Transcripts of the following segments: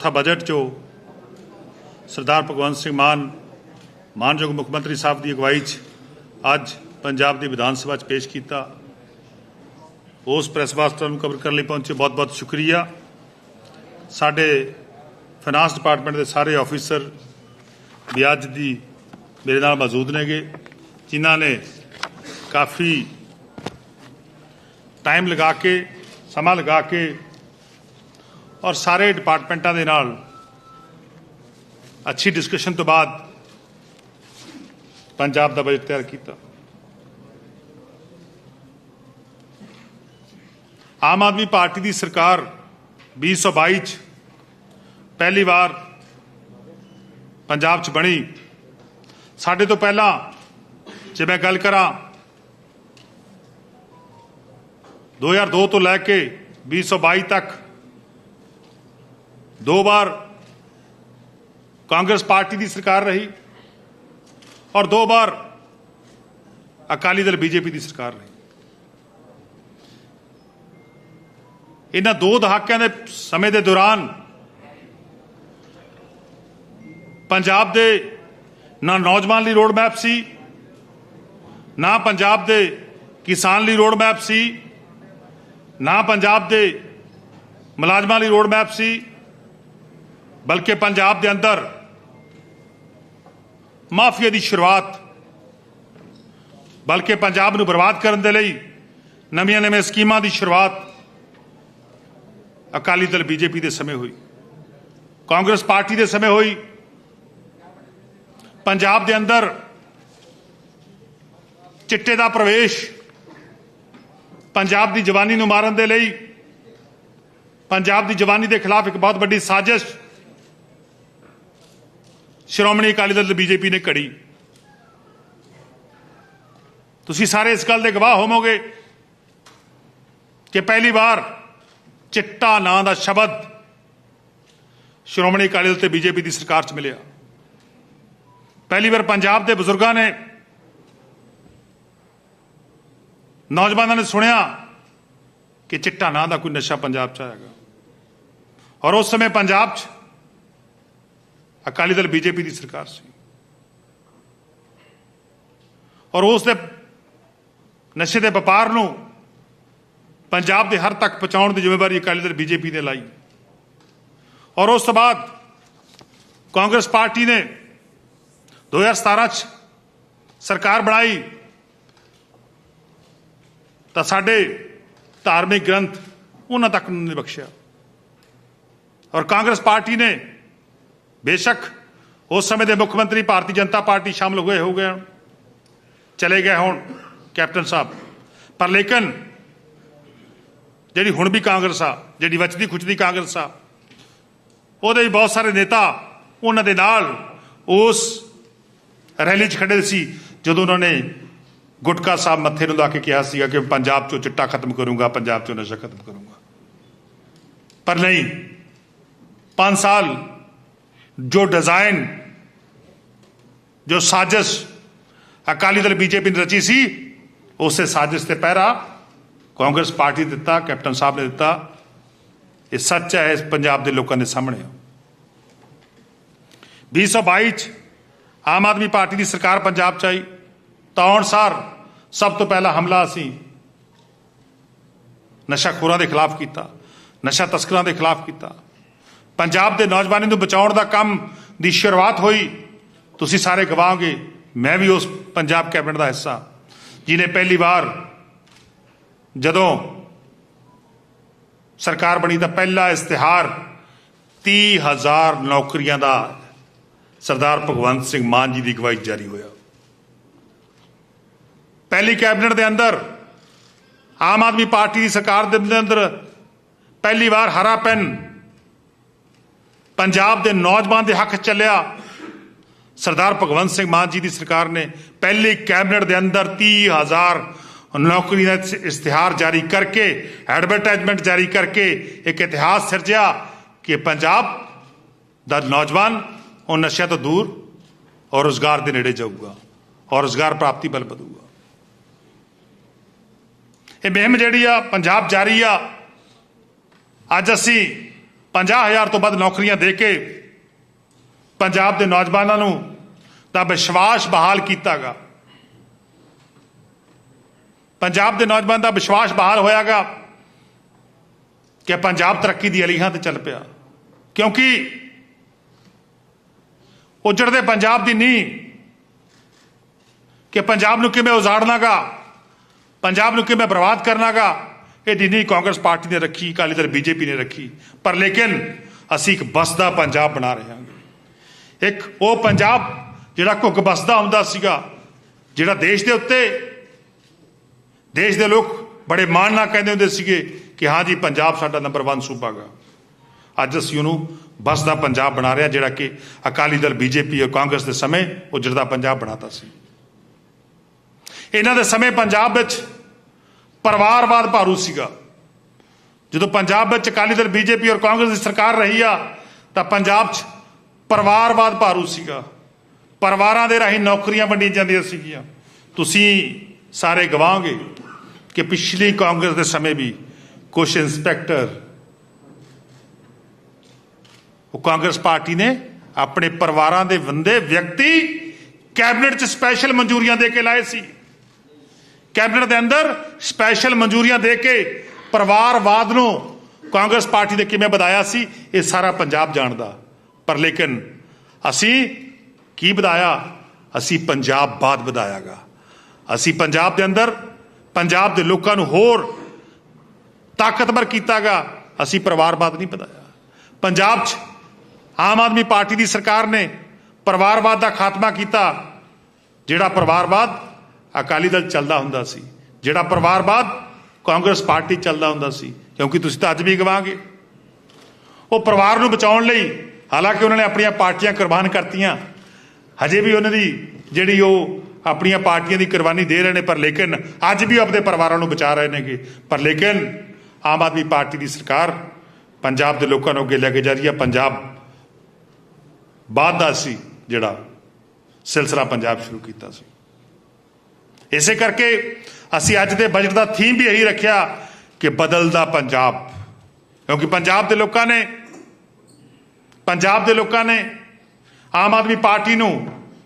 ਥਾ ਬਜਟ ਜੋ ਸਰਦਾਰ ਭਗਵੰਤ ਸਿੰਘ ਮਾਨ, ਮਾਨਯੋਗ ਮੁੱਖ ਮੰਤਰੀ ਸਾਹਿਬ ਦੀ ਅਗਵਾਈ 'ਚ ਅੱਜ ਪੰਜਾਬ ਦੀ ਵਿਧਾਨ ਸਭਾ 'ਚ ਪੇਸ਼ ਕੀਤਾ। ਉਸ ਪ੍ਰੈਸ ਵਾਸਤਾ ਨੂੰ ਕਵਰ ਕਰਨ ਲਈ ਪਹੁੰਚੇ ਬਹੁਤ-ਬਹੁਤ ਸ਼ੁਕਰੀਆ। ਸਾਡੇ ਫਾਈਨਾਂਸ ਡਿਪਾਰਟਮੈਂਟ ਦੇ ਸਾਰੇ ਆਫੀਸਰ ਵੀ ਅੱਜ ਦੀ ਮੇਰੇ ਨਾਲ ਮੌਜੂਦ ਨੇਗੇ, ਜਿਨ੍ਹਾਂ ਨੇ ਕਾਫੀ ਟਾਈਮ ਲਗਾ ਕੇ, ਸਮਾਂ ਲਗਾ ਕੇ ਔਰ ਸਾਰੇ ਡਿਪਾਰਟਮੈਂਟਾਂ ਦੇ ਨਾਲ ਅੱਛੀ ਡਿਸਕਸ਼ਨ ਤੋਂ ਬਾਅਦ ਪੰਜਾਬ ਦਾ ਬਜਟ ਤਿਆਰ ਕੀਤਾ। ਆਮ ਆਦਮੀ ਪਾਰਟੀ ਦੀ ਸਰਕਾਰ 2022 ਚ ਪਹਿਲੀ ਵਾਰ ਪੰਜਾਬ ਚ ਬਣੀ। ਸਾਡੇ ਤੋਂ ਪਹਿਲਾਂ ਜੇ ਮੈਂ ਗੱਲ ਕਰਾਂ 2002 ਤੋਂ ਲੈ ਕੇ 2022 ਤੱਕ ਦੋ ਵਾਰ ਕਾਂਗਰਸ ਪਾਰਟੀ ਦੀ ਸਰਕਾਰ ਰਹੀ ਔਰ ਦੋ ਵਾਰ ਅਕਾਲੀ ਦਲ ਬੀਜੇਪੀ ਦੀ ਸਰਕਾਰ ਰਹੀ। ਇਹਨਾਂ ਦੋ ਦਹਾਕਿਆਂ ਦੇ ਸਮੇਂ ਦੇ ਦੌਰਾਨ ਪੰਜਾਬ ਦੇ ਨਾ ਨੌਜਵਾਨ ਲਈ ਰੋਡ ਮੈਪ ਸੀ, ਨਾ ਪੰਜਾਬ ਦੇ ਕਿਸਾਨ ਲਈ ਰੋਡ ਮੈਪ ਸੀ, ਨਾ ਪੰਜਾਬ ਦੇ ਮੁਲਾਜ਼ਮਾਂ ਲਈ ਰੋਡ ਮੈਪ ਸੀ ਬਲਕਿ ਪੰਜਾਬ ਦੇ ਅੰਦਰ ਮਾਫੀਆ ਦੀ ਸ਼ੁਰੂਆਤ, ਬਲਕਿ ਪੰਜਾਬ ਨੂੰ ਬਰਬਾਦ ਕਰਨ ਦੇ ਲਈ ਨਵੀਆਂ ਨਵੀਆਂ ਸਕੀਮਾਂ ਦੀ ਸ਼ੁਰੂਆਤ ਅਕਾਲੀ ਦਲ ਬੀਜੇਪੀ ਦੇ ਸਮੇਂ ਹੋਈ, ਕਾਂਗਰਸ ਪਾਰਟੀ ਦੇ ਸਮੇਂ ਹੋਈ, ਪੰਜਾਬ ਦੇ ਅੰਦਰ ਚਿੱਟੇ ਦਾ ਪ੍ਰਵੇਸ਼, ਪੰਜਾਬ ਦੀ ਜਵਾਨੀ ਨੂੰ ਮਾਰਨ ਦੇ ਲਈ, ਪੰਜਾਬ ਦੀ ਜਵਾਨੀ ਦੇ ਖਿਲਾਫ ਇੱਕ ਬਹੁਤ ਵੱਡੀ ਸਾਜ਼ਿਸ਼ ਸ਼੍ਰੋਮਣੀ ਅਕਾਲੀ ਦਲ ਤੇ ਬੀਜੇਪੀ ਨੇ ਘੜੀ। ਤੁਸੀਂ ਸਾਰੇ ਇਸ ਗੱਲ ਦੇ ਗਵਾਹ ਹੋਵੋਗੇ ਕਿ ਪਹਿਲੀ ਵਾਰ ਚਿੱਟਾ ਨਾਂ ਦਾ ਸ਼ਬਦ ਸ਼੍ਰੋਮਣੀ ਅਕਾਲੀ ਦਲ ਤੇ ਬੀਜੇਪੀ ਦੀ ਸਰਕਾਰ 'ਚ ਮਿਲਿਆ। ਪਹਿਲੀ ਵਾਰ ਪੰਜਾਬ ਦੇ ਬਜ਼ੁਰਗਾਂ ਨੇ ਨੌਜਵਾਨਾਂ ਨੇ ਸੁਣਿਆ ਕਿ ਚਿੱਟਾ ਨਾਂ ਦਾ ਕੋਈ ਨਸ਼ਾ ਪੰਜਾਬ 'ਚ ਆਏਗਾ ਔਰ ਉਸ ਸਮੇਂ ਪੰਜਾਬ 'ਚ ਅਕਾਲੀ ਦਲ ਬੀਜੇਪੀ ਦੀ ਸਰਕਾਰ ਸੀ। ਔਰ ਉਸ ਦੇ ਨਸ਼ੇ ਦੇ ਵਪਾਰ ਨੂੰ ਪੰਜਾਬ ਦੇ ਹਰ ਤੱਕ ਪਹੁੰਚਾਉਣ ਦੀ ਜ਼ਿੰਮੇਵਾਰੀ ਅਕਾਲੀ ਦਲ ਬੀਜੇਪੀ ਨੇ ਲਾਈ। ਔਰ ਉਸ ਤੋਂ ਬਾਅਦ ਕਾਂਗਰਸ ਪਾਰਟੀ ਨੇ 2017 ਚ ਸਰਕਾਰ ਬਣਾਈ। ਤਾਂ ਸਾਡੇ ਧਾਰਮਿਕ ਗ੍ਰੰਥ ਉਹਨਾਂ ਤੱਕ ਨਹੀਂ ਬਖਸ਼ਿਆ। ਔਰ ਕਾਂਗਰਸ ਪਾਰਟੀ ਨੇ ਬੇਸ਼ੱਕ ਉਸ ਸਮੇਂ ਦੇ ਮੁੱਖ ਮੰਤਰੀ ਭਾਰਤੀ ਜਨਤਾ ਪਾਰਟੀ ਸ਼ਾਮਲ ਹੋਏ ਹੋ ਗਏ ਚਲੇ ਗਏ ਹੁਣ ਕੈਪਟਨ ਸਾਹਿਬ। ਪਰ ਲੇਕਿਨ ਜਿਹੜੀ ਹੁਣ ਵੀ ਕਾਂਗਰਸ ਆ, ਜਿਹੜੀ ਵਚਦੀ ਖੁਚਦੀ ਕਾਂਗਰਸ ਆ, ਉਹਦੇ ਵੀ ਬਹੁਤ ਸਾਰੇ ਨੇਤਾ ਉਹਨਾਂ ਦੇ ਨਾਲ ਉਸ ਰੈਲੀ 'ਚ ਖੜੇ ਸੀ, ਜਦੋਂ ਉਹਨਾਂ ਨੇ ਗੁਟਕਾ ਸਾਹਿਬ ਮੱਥੇ ਨੂੰ ਲਾ ਕੇ ਕਿਹਾ ਸੀਗਾ ਕਿ ਪੰਜਾਬ 'ਚੋਂ ਚਿੱਟਾ ਖਤਮ ਕਰੂੰਗਾ, ਪੰਜਾਬ 'ਚੋਂ ਨਸ਼ਾ ਖਤਮ ਕਰੂੰਗਾ। ਪਰ ਨਹੀਂ 5 ਸਾਲ ਜੋ ਡਿਜ਼ਾਈਨ ਜੋ ਸਾਜ਼ਿਸ਼ ਅਕਾਲੀ ਦਲ ਬੀਜੇਪੀ ਨੇ ਰਚੀ ਸੀ, ਉਸੇ ਸਾਜ਼ਿਸ਼ ਤੇ ਪਹਿਰਾ ਕਾਂਗਰਸ ਪਾਰਟੀ ਦਿੱਤਾ, ਕੈਪਟਨ ਸਾਹਿਬ ਨੇ ਦਿੱਤਾ। ਇਹ ਸੱਚ ਹੈ, ਇਸ ਪੰਜਾਬ ਦੇ ਲੋਕਾਂ ਦੇ ਸਾਹਮਣੇ 2022 ਚ ਆਮ ਆਦਮੀ ਪਾਰਟੀ ਦੀ ਸਰਕਾਰ ਪੰਜਾਬ ਚ ਆਈ। ਤਾਂ ਸਾਰ ਸਭ ਤੋਂ ਪਹਿਲਾ ਹਮਲਾ ਅਸੀਂ ਨਸ਼ਾਖੋਰਾਂ ਦੇ ਖਿਲਾਫ ਕੀਤਾ, ਨਸ਼ਾ ਤਸਕਰਾਂ ਦੇ ਖਿਲਾਫ ਕੀਤਾ। ਪੰਜਾਬ ਦੇ ਨੌਜਵਾਨਾਂ ਨੂੰ ਬਚਾਉਣ ਦਾ ਕੰਮ ਦੀ ਸ਼ੁਰੂਆਤ ਹੋਈ। ਤੁਸੀਂ ਸਾਰੇ ਗਵਾਓਗੇ, ਮੈਂ ਵੀ ਉਸ ਪੰਜਾਬ ਕੈਬਨਿਟ ਦਾ ਹਿੱਸਾ। ਜਿਨੇ ਪਹਿਲੀ ਵਾਰ ਜਦੋਂ ਸਰਕਾਰ ਬਣੀ ਤਾਂ ਪਹਿਲਾ ਇਸ਼ਤਿਹਾਰ 30000 ਨੌਕਰੀਆਂ ਦਾ ਸਰਦਾਰ ਭਗਵੰਤ ਸਿੰਘ ਮਾਨ ਜੀ ਦੀ ਅਗਵਾਈ ਜਾਰੀ ਹੋਇਆ। ਪਹਿਲੀ ਕੈਬਨਿਟ ਦੇ ਅੰਦਰ ਆਮ ਆਦਮੀ ਪਾਰਟੀ ਦੀ ਸਰਕਾਰ ਦੇ ਅੰਦਰ ਪਹਿਲੀ ਵਾਰ ਹਰਾ ਪੈਨ ਪੰਜਾਬ ਦੇ ਨੌਜਵਾਨ ਦੇ ਹੱਕ 'ਚ ਚੱਲਿਆ। ਸਰਦਾਰ ਭਗਵੰਤ ਸਿੰਘ ਮਾਨ ਜੀ ਦੀ ਸਰਕਾਰ ਨੇ ਪਹਿਲੀ ਕੈਬਨਿਟ ਦੇ ਅੰਦਰ 30000 ਨੌਕਰੀ ਦਾ ਇਸ਼ਤਿਹਾਰ ਜਾਰੀ ਕਰਕੇ, ਐਡਵਰਟਾਈਜ਼ਮੈਂਟ ਜਾਰੀ ਕਰਕੇ ਇੱਕ ਇਤਿਹਾਸ ਸਿਰਜਿਆ ਕਿ ਪੰਜਾਬ ਦਾ ਨੌਜਵਾਨ ਉਹ ਨਸ਼ਿਆਂ ਤੋਂ ਦੂਰ ਔਰ ਰੋਜ਼ਗਾਰ ਦੇ ਨੇੜੇ ਜਾਊਗਾ ਔਰ ਰੋਜ਼ਗਾਰ ਪ੍ਰਾਪਤੀ ਬਲ ਵਧੂਗਾ। ਇਹ ਮੁਹਿੰਮ ਜਿਹੜੀ ਆ, ਪੰਜਾਬ ਜਾਰੀ ਆ। ਅੱਜ ਅਸੀਂ 50000 ਤੋਂ ਵੱਧ ਨੌਕਰੀਆਂ ਦੇ ਕੇ ਪੰਜਾਬ ਦੇ ਨੌਜਵਾਨਾਂ ਨੂੰ ਦਾ ਵਿਸ਼ਵਾਸ ਬਹਾਲ ਕੀਤਾਗਾ। ਪੰਜਾਬ ਦੇ ਨੌਜਵਾਨ ਦਾ ਵਿਸ਼ਵਾਸ ਬਹਾਲ ਹੋਇਆਗਾ ਕਿ ਪੰਜਾਬ ਤਰੱਕੀ ਦੀ ਅਲੀਹਾਂ ਤੇ ਚੱਲ ਪਿਆ। ਕਿਉਂਕਿ ਉਜੜਦੇ ਪੰਜਾਬ ਦੀ ਨੀਂਹ ਕਿ ਪੰਜਾਬ ਨੂੰ ਕਿਵੇਂ ਉਜਾੜਨਾਗਾ, ਪੰਜਾਬ ਨੂੰ ਕਿਵੇਂ ਬਰਬਾਦ ਕਰਨਾਗਾ ਇਹਦੀ ਨੀਂਹ ਕਾਂਗਰਸ ਪਾਰਟੀ ਨੇ ਰੱਖੀ, ਅਕਾਲੀ ਦਲ ਬੀਜੇਪੀ ਨੇ ਰੱਖੀ, ਪਰ ਲੇਕਿਨ ਅਸੀਂ ਇੱਕ ਬਸਦਾ ਪੰਜਾਬ ਬਣਾ ਰਹੇ ਹਾਂ ਇੱਕ ਉਹ ਪੰਜਾਬ ਜਿਹੜਾ ਘੁੱਗ ਬਸਦਾ ਹੁੰਦਾ ਸੀਗਾ, ਜਿਹੜਾ ਦੇਸ਼ ਦੇ ਉੱਤੇ ਦੇਸ਼ ਦੇ ਲੋਕ ਬੜੇ ਮਾਣ ਨਾਲ ਕਹਿੰਦੇ ਹੁੰਦੇ ਸੀਗੇ ਕਿ ਹਾਂ ਜੀ, ਪੰਜਾਬ ਸਾਡਾ ਨੰਬਰ 1 ਸੂਬਾ ਗਾ। ਅੱਜ ਅਸੀਂ ਉਹਨੂੰ ਬਸਦਾ ਪੰਜਾਬ ਬਣਾ ਰਹੇ ਹਾਂ, ਜਿਹੜਾ ਕਿ ਅਕਾਲੀ ਦਲ, ਬੀਜੇਪੀ ਔਰ ਕਾਂਗਰਸ ਦੇ ਸਮੇਂ ਉਜੜਦਾ ਪੰਜਾਬ ਬਣਾਤਾ ਸੀ। ਇਹਨਾਂ ਦੇ ਸਮੇਂ ਪੰਜਾਬ ਵਿੱਚ ਪਰਿਵਾਰਵਾਦ ਭਾਰੂ ਸੀਗਾ। ਜਦੋਂ ਪੰਜਾਬ ਵਿੱਚ ਅਕਾਲੀ ਦਲ, ਬੀਜੇਪੀ ਔਰ ਕਾਂਗਰਸ ਦੀ ਸਰਕਾਰ ਰਹੀ ਆ, ਤਾਂ ਪੰਜਾਬ 'ਚ ਪਰਿਵਾਰਵਾਦ ਭਾਰੂ ਸੀਗਾ। ਪਰਿਵਾਰਾਂ ਦੇ ਰਾਹੀਂ ਨੌਕਰੀਆਂ ਵੰਡੀਆਂ ਜਾਂਦੀਆਂ ਸੀਗੀਆਂ। ਤੁਸੀਂ ਸਾਰੇ ਗਵਾਓਗੇ ਕਿ ਪਿਛਲੀ ਕਾਂਗਰਸ ਦੇ ਸਮੇਂ ਵੀ ਕੁਝ ਇੰਸਪੈਕਟਰ, ਉਹ ਕਾਂਗਰਸ ਪਾਰਟੀ ਨੇ ਆਪਣੇ ਪਰਿਵਾਰਾਂ ਦੇ ਬੰਦੇ ਵਿਅਕਤੀ ਕੈਬਨਿਟ 'ਚ ਸਪੈਸ਼ਲ ਮਨਜ਼ੂਰੀਆਂ ਦੇ ਕੇ ਲਾਏ ਸੀ। ਕੈਬਨਿਟ ਦੇ ਅੰਦਰ ਸਪੈਸ਼ਲ ਮਨਜ਼ੂਰੀਆਂ ਦੇ ਕੇ ਪਰਿਵਾਰਵਾਦ ਨੂੰ ਕਾਂਗਰਸ ਪਾਰਟੀ ਨੇ ਕਿਵੇਂ ਵਧਾਇਆ ਸੀ, ਇਹ ਸਾਰਾ ਪੰਜਾਬ ਜਾਣਦਾ। ਪਰ ਲੇਕਿਨ ਅਸੀਂ ਕੀ ਵਧਾਇਆ? ਅਸੀਂ ਪੰਜਾਬਵਾਦ ਵਧਾਇਆਗਾ। ਅਸੀਂ ਪੰਜਾਬ ਦੇ ਅੰਦਰ, ਪੰਜਾਬ ਦੇ ਲੋਕਾਂ ਨੂੰ ਹੋਰ ਤਾਕਤਵਰ ਕੀਤਾਗਾ। ਅਸੀਂ ਪਰਿਵਾਰਵਾਦ ਨਹੀਂ ਵਧਾਇਆ। ਪੰਜਾਬ 'ਚ ਆਮ ਆਦਮੀ ਪਾਰਟੀ ਦੀ ਸਰਕਾਰ ਨੇ ਪਰਿਵਾਰਵਾਦ ਦਾ ਖਾਤਮਾ ਕੀਤਾ, ਜਿਹੜਾ ਪਰਿਵਾਰਵਾਦ ਅਕਾਲੀ ਦਲ ਚੱਲਦਾ ਹੁੰਦਾ ਸੀ, ਜਿਹੜਾ ਪਰਿਵਾਰਵਾਦ ਕਾਂਗਰਸ ਪਾਰਟੀ ਚੱਲਦਾ ਹੁੰਦਾ ਸੀ, ਕਿਉਂਕਿ ਤੁਸੀਂ ਤਾਂ ਅੱਜ ਵੀ ਗਵਾਂਗੇ। ਉਹ ਪਰਿਵਾਰ ਨੂੰ ਬਚਾਉਣ ਲਈ, ਹਾਲਾਂਕਿ ਉਹਨਾਂ ਨੇ ਆਪਣੀਆਂ ਪਾਰਟੀਆਂ ਕੁਰਬਾਨ ਕਰਤੀਆਂ, ਹਜੇ ਵੀ ਉਹਨਾਂ ਦੀ ਜਿਹੜੀ ਉਹ ਆਪਣੀਆਂ ਪਾਰਟੀਆਂ ਦੀ ਕੁਰਬਾਨੀ ਦੇ ਰਹੇ ਨੇ, ਪਰ ਲੇਕਿਨ ਅੱਜ ਵੀ ਆਪਣੇ ਪਰਿਵਾਰਾਂ ਨੂੰ ਬਚਾ ਰਹੇ ਨੇਗੇ। ਪਰ ਲੇਕਿਨ ਆਮ ਆਦਮੀ ਪਾਰਟੀ ਦੀ ਸਰਕਾਰ ਪੰਜਾਬ ਦੇ ਲੋਕਾਂ ਨੂੰ ਅੱਗੇ ਲੈ ਕੇ ਜਾ ਰਹੀ ਹੈ। ਪੰਜਾਬ ਬਾਅਦ ਦਾ ਸੀ ਜਿਹੜਾ ਸਿਲਸਿਲਾ ਪੰਜਾਬ ਸ਼ੁਰੂ ਕੀਤਾ ਸੀ। ਇਸੇ ਕਰਕੇ ਅਸੀਂ ਅੱਜ ਦੇ ਬਜਟ ਦਾ ਥੀਮ ਵੀ ਇਹੀ ਰੱਖਿਆ ਕਿ ਬਦਲਦਾ ਪੰਜਾਬ। ਕਿਉਂਕਿ ਪੰਜਾਬ ਦੇ ਲੋਕਾਂ ਨੇ, ਪੰਜਾਬ ਦੇ ਲੋਕਾਂ ਨੇ ਆਮ ਆਦਮੀ ਪਾਰਟੀ ਨੂੰ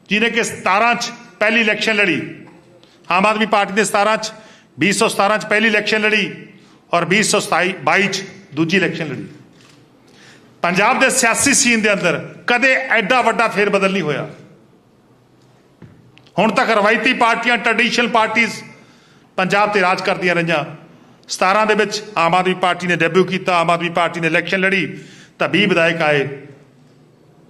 ਜਿਹਨੇ ਕਿ 17 ਚ ਪਹਿਲੀ ਇਲੈਕਸ਼ਨ ਲੜੀ, ਆਮ ਆਦਮੀ ਪਾਰਟੀ ਨੇ 17 ਚ 2017 ਚ ਪਹਿਲੀ ਇਲੈਕਸ਼ਨ ਲੜੀ ਔਰ 2027 22 ਚ ਦੂਜੀ ਇਲੈਕਸ਼ਨ ਲੜੀ। ਪੰਜਾਬ ਦੇ ਸਿਆਸੀ ਸੀਨ ਦੇ ਅੰਦਰ ਕਦੇ ਐਡਾ ਵੱਡਾ ਫੇਰ ਬਦਲ ਨਹੀਂ ਹੋਇਆ। ਹੁਣ ਤੱਕ ਰਵਾਇਤੀ ਪਾਰਟੀਆਂ ਟ੍ਰੈਡੀਸ਼ਨਲ ਪਾਰਟੀਆਂ ਪੰਜਾਬ ਤੇ ਰਾਜ ਕਰਦੀਆਂ ਰਹੀਆਂ। 17 ਦੇ ਵਿੱਚ ਆਮ ਆਦਮੀ ਪਾਰਟੀ ਨੇ ਡੈਬਿਊ ਕੀਤਾ, ਆਮ ਆਦਮੀ ਪਾਰਟੀ ਨੇ ਇਲੈਕਸ਼ਨ ਲੜੀ, ਤਾਂ 20 ਵਿਧਾਇਕ ਆਏ।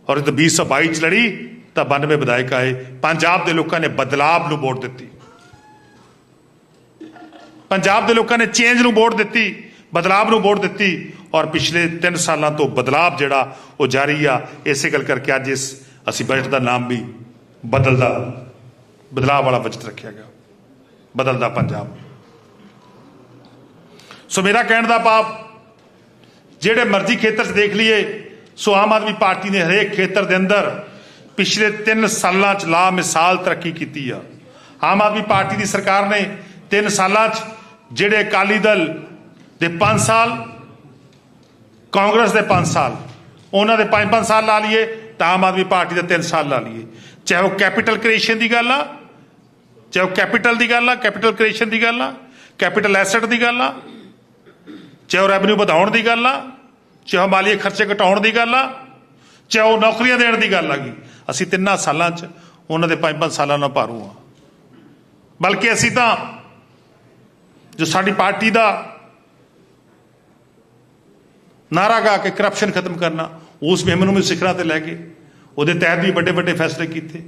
ਔਰ ਜਦੋਂ 2022 ਚ ਲੜੀ, ਤਾਂ 92 ਵਿਧਾਇਕ ਆਏ। ਪੰਜਾਬ ਦੇ ਲੋਕਾਂ ਨੇ ਬਦਲਾਵ ਨੂੰ ਵੋਟ ਦਿੱਤੀ। ਪੰਜਾਬ ਦੇ ਲੋਕਾਂ ਨੇ ਚੇਂਜ ਨੂੰ ਵੋਟ ਦਿੱਤੀ, ਬਦਲਾਵ ਨੂੰ ਵੋਟ ਦਿੱਤੀ। ਔਰ ਪਿਛਲੇ 3 ਸਾਲਾਂ ਤੋਂ ਬਦਲਾਵ ਜਿਹੜਾ ਉਹ ਜਾਰੀ ਆ, ਇਸੇ ਗੱਲ ਕਰਕੇ ਅੱਜ ਇਸ ਅਸੀਂ ਬਜਟ ਦਾ ਨਾਮ ਵੀ ਬਦਲਦਾ। ਬਦਲਾਅ ਵਾਲਾ ਬਜਟ ਰੱਖਿਆ ਗਿਆ। ਬਦਲਦਾ ਪੰਜਾਬ। ਸੋ ਮੇਰਾ ਕਹਿਣ ਦਾ ਪਾਪ ਜਿਹੜੇ ਮਰਜ਼ੀ ਖੇਤਰ 'ਚ ਦੇਖ ਲਈਏ, ਸੋ ਆਮ ਆਦਮੀ ਪਾਰਟੀ ਨੇ ਹਰੇਕ ਖੇਤਰ ਦੇ ਅੰਦਰ ਪਿਛਲੇ 3 ਸਾਲਾਂ 'ਚ ਲਾ ਮਿਸਾਲ ਤਰੱਕੀ ਕੀਤੀ ਆ। ਆਮ ਆਦਮੀ ਪਾਰਟੀ ਦੀ ਸਰਕਾਰ ਨੇ 3 ਸਾਲਾਂ 'ਚ ਜਿਹੜੇ ਅਕਾਲੀ ਦਲ ਦੇ 5 ਸਾਲ, ਕਾਂਗਰਸ ਦੇ 5 ਸਾਲ, ਉਹਨਾਂ ਦੇ 5-5 ਸਾਲ ਲਾ ਲਈਏ, ਤਾਂ ਆਮ ਆਦਮੀ ਪਾਰਟੀ ਦੇ 3 ਸਾਲ ਲਾ ਲਈਏ। ਚਾਹੇ ਉਹ ਕੈਪੀਟਲ ਕ੍ਰੀਏਸ਼ਨ ਦੀ ਗੱਲ ਆ ਚਾਹੇ ਉਹ ਕੈਪੀਟਲ ਦੀ ਗੱਲ ਆ ਕੈਪੀਟਲ ਕ੍ਰੀਏਸ਼ਨ ਦੀ ਗੱਲ ਆ ਕੈਪੀਟਲ ਐਸੈਟ ਦੀ ਗੱਲ ਆ, ਚਾਹੇ ਉਹ ਰੈਵਨਿਊ ਵਧਾਉਣ ਦੀ ਗੱਲ ਆ, ਚਾਹੇ ਉਹ ਮਾਲੀਏ ਖਰਚੇ ਘਟਾਉਣ ਦੀ ਗੱਲ ਆ, ਚਾਹੇ ਉਹ ਨੌਕਰੀਆਂ ਦੇਣ ਦੀ ਗੱਲ ਆ ਗਈ ਅਸੀਂ ਤਿੰਨਾਂ ਸਾਲਾਂ 'ਚ ਉਹਨਾਂ ਦੇ 5-5 ਸਾਲਾਂ ਨਾਲ ਭਾਰੂ ਆ। ਬਲਕਿ ਅਸੀਂ ਤਾਂ ਜੋ ਸਾਡੀ ਪਾਰਟੀ ਦਾ ਨਾਰਾ ਗਾ ਕੇ ਕਰਪਸ਼ਨ ਖਤਮ ਕਰਨਾ, ਉਸ ਮੁਹਿੰਮ ਨੂੰ ਵੀ ਸਿਖਰਾਂ ਤੇ ਲੈ ਗਏ ਉਹਦੇ ਤਹਿਤ ਵੀ ਵੱਡੇ ਵੱਡੇ ਫੈਸਲੇ ਕੀਤੇ।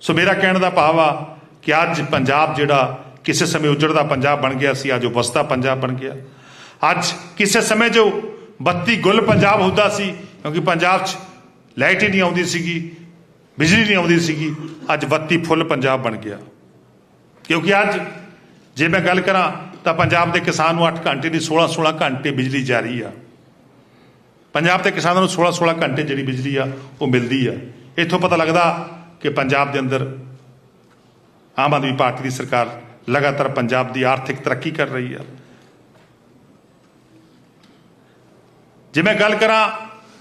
ਸੋ ਮੇਰਾ ਕਹਿਣ ਦਾ ਭਾਵ ਆ ਕਿ ਅੱਜ ਪੰਜਾਬ ਜਿਹੜਾ ਕਿਸੇ ਸਮੇਂ ਉਜੜਦਾ ਪੰਜਾਬ ਬਣ ਗਿਆ ਸੀ, ਅੱਜ ਉਹ ਵਸਦਾ ਪੰਜਾਬ ਬਣ ਗਿਆ। ਅੱਜ ਕਿਸੇ ਸਮੇਂ ਜੋ ਬੱਤੀ ਗੁੱਲ ਪੰਜਾਬ ਹੁੰਦਾ ਸੀ, ਕਿਉਂਕਿ ਪੰਜਾਬ 'ਚ ਲਾਈਟ ਹੀ ਨਹੀਂ ਆਉਂਦੀ ਸੀਗੀ, ਬਿਜਲੀ ਨਹੀਂ ਆਉਂਦੀ ਸੀਗੀ, ਅੱਜ ਬੱਤੀ ਫੁੱਲ ਪੰਜਾਬ ਬਣ ਗਿਆ। ਕਿਉਂਕਿ ਅੱਜ ਜੇ ਮੈਂ ਗੱਲ ਕਰਾਂ ਤਾਂ ਪੰਜਾਬ ਦੇ ਕਿਸਾਨ ਨੂੰ 8 ਘੰਟੇ ਦੀ 16 16 ਘੰਟੇ ਬਿਜਲੀ ਜਾਰੀ ਆ। ਪੰਜਾਬ ਦੇ ਕਿਸਾਨਾਂ ਨੂੰ 16 16 ਘੰਟੇ ਜਿਹੜੀ ਬਿਜਲੀ ਆ, ਉਹ ਮਿਲਦੀ ਆ। ਇੱਥੋਂ ਪਤਾ ਲੱਗਦਾ ਕਿ ਪੰਜਾਬ ਦੇ ਅੰਦਰ ਆਮ ਆਦਮੀ ਪਾਰਟੀ ਦੀ ਸਰਕਾਰ ਲਗਾਤਾਰ ਪੰਜਾਬ ਦੀ ਆਰਥਿਕ ਤਰੱਕੀ ਕਰ ਰਹੀ ਹੈ। ਜੇ ਮੈਂ ਗੱਲ ਕਰਾਂ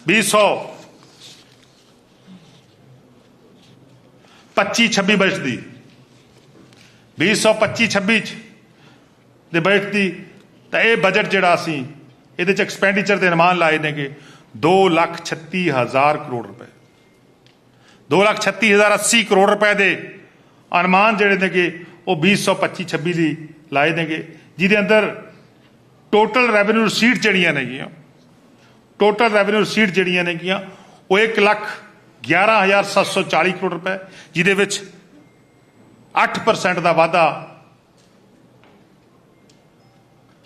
200 25 26 ਬਜਟ ਦੀ 225 26 ਚ ਦੇ ਬਜਟ ਦੀ, ਤਾਂ ਇਹ ਬਜਟ ਜਿਹੜਾ ਅਸੀਂ ਇਹਦੇ ਚ ਐਕਸਪੈਂਡੀਚਰ ਦੇ ਅਨੁਮਾਨ ਲਾਏ ਨੇਗੇ 2 ਲੱਖ 36 ਹਜ਼ਾਰ ਕਰੋੜ ਰੁਪਏ। 2 ਲੱਖ 36 ਹਜ਼ਾਰ 80 ਕਰੋੜ ਰੁਪਏ ਦੇ ਅਨੁਮਾਨ ਜਿਹੜੇ ਨੇਗੇ ਉਹ 225 26 ਦੀ ਲਾਏ ਨੇਗੇ, ਜਿਹਦੇ ਅੰਦਰ ਟੋਟਲ ਰੈਵਨਿਊ ਰਸੀਟ ਜਿਹੜੀਆਂ ਨੇਗੀਆਂ ਟੋਟਲ ਰੈਵਨਿਊ ਰਸੀਟ ਜਿਹੜੀਆਂ ਨੇਗੀਆਂ, ਉਹ 1 ਲੱਖ 11740 ਕਰੋੜ ਰੁਪਏ, ਜਿਹਦੇ ਵਿੱਚ 8% ਦਾ ਵਾਧਾ